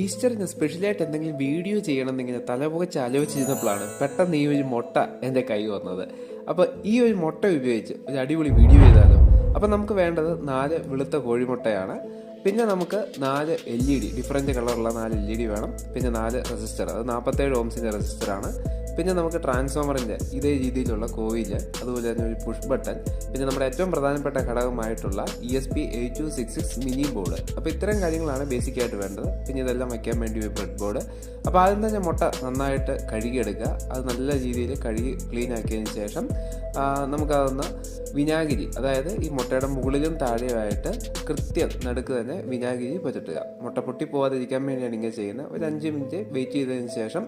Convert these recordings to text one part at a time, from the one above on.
ഈസ്റ്ററിന് സ്പെഷ്യലായിട്ട് എന്തെങ്കിലും വീഡിയോ ചെയ്യണമെന്നിങ്ങനെ തലപുകച്ച് ആലോചിച്ചിരുന്നപ്പോഴാണ് പെട്ടെന്ന് ഈ ഒരു മുട്ട എന്റെ കൈ വന്നത്. അപ്പോൾ ഈ ഒരു മുട്ട ഉപയോഗിച്ച് ഒരു അടിപൊളി വീഡിയോ ചെയ്താലോ? അപ്പോൾ നമുക്ക് വേണ്ടത് നാല് വെളുത്ത കോഴിമുട്ടയാണ്. പിന്നെ നമുക്ക് നാല് എൽ ഇ ഡി ഡിഫറന്റ് കളറുള്ള നാല് എൽ ഇ ഡി വേണം. പിന്നെ നാല് റെസിസ്റ്റർ അത് നാൽപ്പത്തേഴ് ഓംസിന്റെ റെസിസ്റ്ററാണ്. പിന്നെ നമുക്ക് ട്രാൻസ്ഫോമറിന്റെ ഇതേ രീതിയിലുള്ള കോയിൽ അതുപോലെ തന്നെ ഒരു പുഷ് ബട്ടൺ പിന്നെ നമ്മുടെ ഏറ്റവും പ്രധാനപ്പെട്ട ഘടകമായിട്ടുള്ള E S P eight two six six mini board അപ്പോൾ ഇത്തരം കാര്യങ്ങളാണ് ബേസിക് ആയിട്ട് വേണ്ടത്. പിന്നെ ഇതെല്ലാം വയ്ക്കാൻ വേണ്ടി ഒരു ബ്രെഡ് ബോർഡ് അപ്പോൾ ആദ്യം തന്നെ മുട്ട നന്നായിട്ട് കഴുകിയെടുക്കുക. അത് നല്ല രീതിയിൽ കഴുകി ക്ലീൻ ആക്കിയതിന് ശേഷം നമുക്കതൊന്ന് വിനാഗിരി അതായത് ഈ മുട്ടയുടെ മുകളിലും താഴെയുമായിട്ട് കൃത്യം നടുക്ക് തന്നെ വിനാഗിരി പുരട്ടുക മുട്ട പൊട്ടി പോവാതിരിക്കാൻ വേണ്ടിയാണ് ഇങ്ങനെ ചെയ്യുന്നത്. ഒരു അഞ്ച് മിനിറ്റ് വെയിറ്റ് ചെയ്തതിന് ശേഷം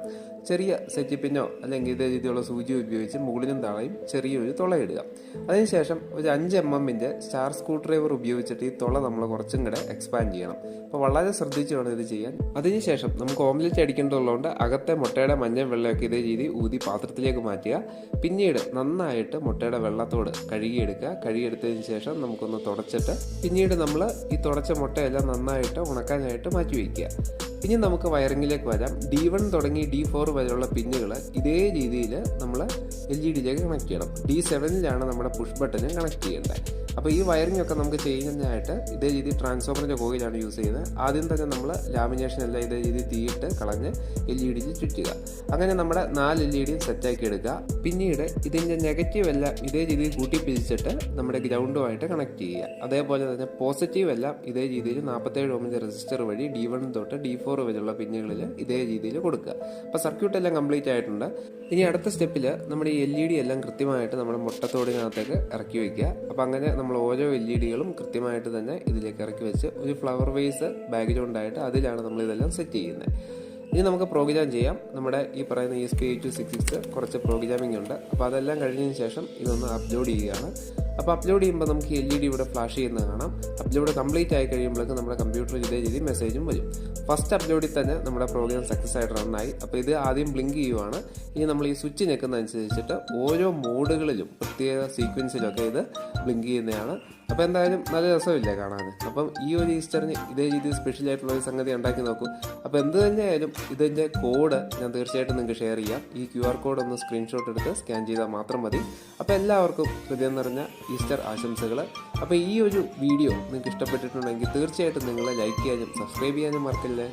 ചെറിയ സെറ്റിപ്പിനോ അല്ലെങ്കിൽ ഇതേ രീതിയിലുള്ള സൂചി ഉപയോഗിച്ച് മുകളിലും താഴെയും ചെറിയൊരു തുളയിടുക. അതിനുശേഷം ഒരു അഞ്ച് എം എമ്മിന്റെ സ്റ്റാർ സ്ക്രൂ ഡ്രൈവർ ഉപയോഗിച്ചിട്ട് ഈ തുള നമ്മൾ കുറച്ചും കൂടെ എക്സ്പാൻഡ് ചെയ്യണം. അപ്പോൾ വളരെ ശ്രദ്ധിച്ച് വേണം ഇത് ചെയ്യാൻ. അതിനുശേഷം നമുക്ക് ഓംലെറ്റ് അടിക്കേണ്ടതുള്ളതുകൊണ്ട് അകത്തെ മുട്ടയുടെ മഞ്ഞ വെള്ളമൊക്കെ ഇതേ രീതി ഊതി പാത്രത്തിലേക്ക് മാറ്റുക. പിന്നീട് നന്നായിട്ട് മുട്ടയുടെ വെള്ളത്തോട് കഴുകിയെടുക്കുക. കഴുകിയെടുത്തതിന് ശേഷം നമുക്കൊന്ന് തുടച്ചിട്ട് പിന്നീട് നമ്മൾ ഈ തുടച്ച മുട്ടയെല്ലാം നന്നായിട്ട് ഉണക്കാനായിട്ട് മാറ്റി വയ്ക്കുക. ഇനി നമുക്ക് വയറിങ്ങിലേക്ക് വരാം. ഡി വൺ തുടങ്ങി ഡി ഫോർ വരെയുള്ള പിന്നുകൾ ഇതേ രീതിയിൽ നമ്മൾ എൽ ഇ ഡിയിലേക്ക് കണക്ട് ചെയ്യണം. ഡി സെവനിലാണ് നമ്മുടെ പുഷ് ബട്ടൺ കണക്ട് ചെയ്യേണ്ടത്. അപ്പോൾ ഈ വയറിംഗ് ഒക്കെ നമുക്ക് ചെയ്യുന്നതിനായിട്ട് ഇതേ രീതി ട്രാൻസ്ഫോമറിന്റെ കോയിലാണ് യൂസ് ചെയ്യുന്നത്. ആദ്യം തന്നെ നമ്മൾ ലാമിനേഷൻ എല്ലാം ഇതേ രീതി തീയിട്ട് കളഞ്ഞ് എൽ ഇ ഡിയിൽ ചുറ്റുക. അങ്ങനെ നമ്മുടെ നാല് എൽ ഇ ഡിയും സെറ്റാക്കി എടുക്കുക. പിന്നീട് ഇതിന്റെ നെഗറ്റീവ് എല്ലാം ഇതേ രീതിയിൽ കൂട്ടി പിരിച്ചിട്ട് നമ്മുടെ ഗ്രൗണ്ടുമായിട്ട് കണക്ട് ചെയ്യുക. അതേപോലെ തന്നെ പോസിറ്റീവ് എല്ലാം ഇതേ രീതിയിൽ നാൽപ്പത്തേഴ് ഓമിന്റെ റെസിസ്റ്റർ വഴി ഡി വൺ തൊട്ട് ഡി ഫോർ വരെയുള്ള പിന്നുകളിൽ ഇതേ രീതിയിൽ കൊടുക്കുക. അപ്പോൾ സർക്യൂട്ട് എല്ലാം കംപ്ലീറ്റ് ആയിട്ടുണ്ട്. ഇനി അടുത്ത സ്റ്റെപ്പിൽ നമ്മുടെ ഈ എൽ ഇ ഡി എല്ലാം കൃത്യമായിട്ട് നമ്മുടെ മുട്ടത്തോടിനകത്തേക്ക് ഇറക്കി വയ്ക്കുക അപ്പോൾ അങ്ങനെ നമ്മൾ ഓരോ എൽ ഇ ഡികളും കൃത്യമായിട്ട് തന്നെ ഇതിലേക്ക് ഇറക്കി വെച്ച് ഒരു ഫ്ലവർ വേസ് ബാഗേജ് ഉണ്ടായിട്ട് അതിലാണ് നമ്മൾ ഇതെല്ലാം സെറ്റ് ചെയ്യുന്നത്. ഇനി നമുക്ക് പ്രോഗ്രാം ചെയ്യാം. നമ്മുടെ ഈ പറയുന്ന S P eight two six six കുറച്ച് പ്രോഗ്രാമിംഗ് ഉണ്ട്. അപ്പോൾ അതെല്ലാം കഴിഞ്ഞതിന് ശേഷം ഇതൊന്ന് അപ്ലോഡ് ചെയ്യുകയാണ്. അപ്പോൾ അപ്ലോഡ് ചെയ്യുമ്പോൾ നമുക്ക് എൽ ഇ ഡി ഇവിടെ ഫ്ലാഷ് ചെയ്യുന്നത് കാണാം. അപ്ലോഡ് കംപ്ലീറ്റ് ആയി കഴിയുമ്പോഴേക്ക് നമ്മുടെ കമ്പ്യൂട്ടറിൽ ഇതേ രീതി മെസ്സേജും വരും. ഫസ്റ്റ് അപ്ലോഡിൽ തന്നെ നമ്മുടെ പ്രോഗ്രാം സക്സസ് ആയിട്ട് റണ്ണായി അപ്പോൾ ഇത് ആദ്യം ബ്ലിങ്ക് ചെയ്യുവാണ്. ഇനി നമ്മൾ ഈ സ്വിച്ച് ഞെക്കുന്നതനുസരിച്ചിട്ട് ഓരോ മോഡുകളിലും പ്രത്യേക സീക്വൻസിലൊക്കെ ഇത് ബ്ലിങ്ക് ചെയ്യുന്നതാണ്. അപ്പോൾ എന്തായാലും നല്ല രസമില്ലേ കാണാൻ. അപ്പം ഈ ഒരു ഈസ്റ്ററിന് ഇതേ രീതിയിൽ സ്പെഷ്യൽ ആയിട്ടുള്ള ഒരു സംഗതി ഉണ്ടാക്കി നോക്കും. അപ്പോൾ എന്ത് തന്നെയായാലും ഇതിന്റെ കോഡ് ഞാൻ തീർച്ചയായിട്ടും നിങ്ങൾക്ക് ഷെയർ ചെയ്യാം. ഈ ക്യു ആർ കോഡ് ഒന്ന് സ്ക്രീൻഷോട്ട് എടുത്ത് സ്കാൻ ചെയ്താൽ മാത്രം മതി. അപ്പോൾ എല്ലാവർക്കും ഹൃദയം നിറഞ്ഞ ഈസ്റ്റർ ആശംസകൾ അപ്പോൾ ഈ ഒരു വീഡിയോ നിങ്ങൾക്ക് ഇഷ്ടപ്പെട്ടിട്ടുണ്ടെങ്കിൽ തീർച്ചയായിട്ടും നിങ്ങൾ ലൈക്ക് ചെയ്യാനും സബ്സ്ക്രൈബ് ചെയ്യാനും മറക്കില്ലേ?